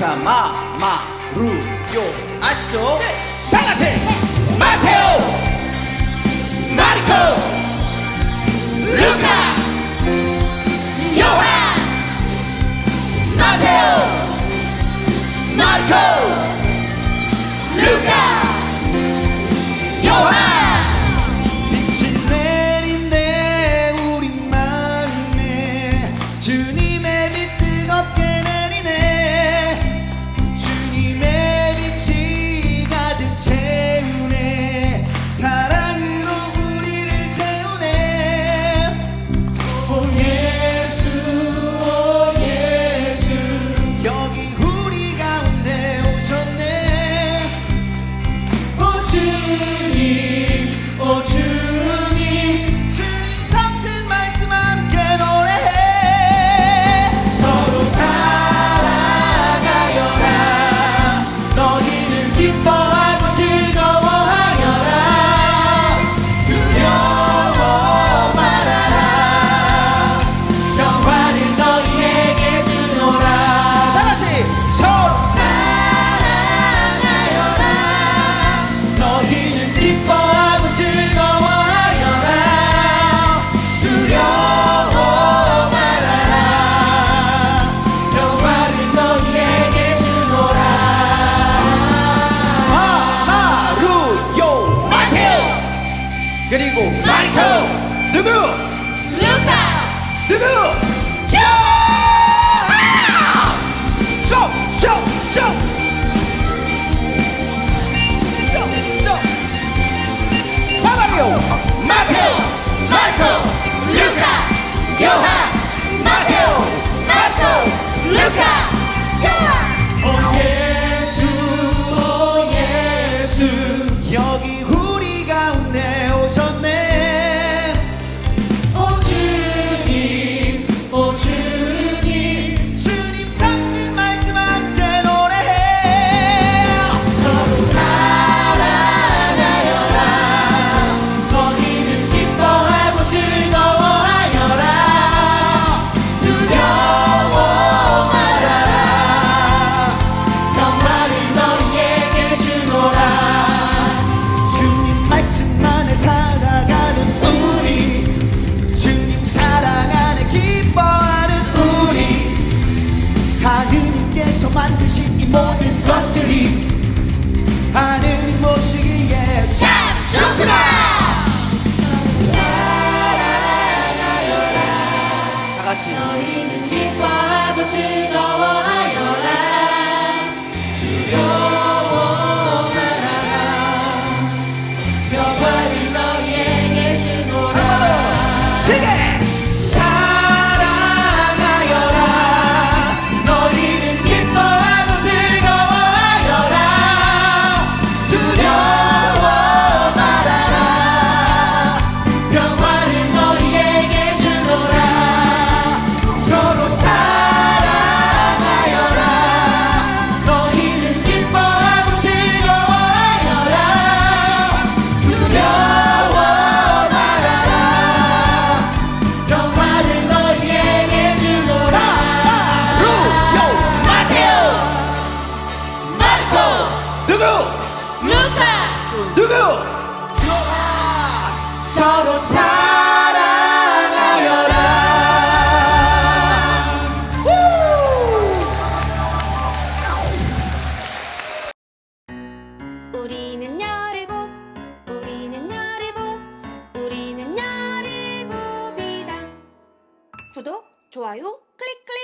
たままるよ足と。Luca! 서로 사랑하여라. 우리는 열일곱 우리는 열일곱 우리는 열일곱이다. 구독 좋아요 클릭 클릭.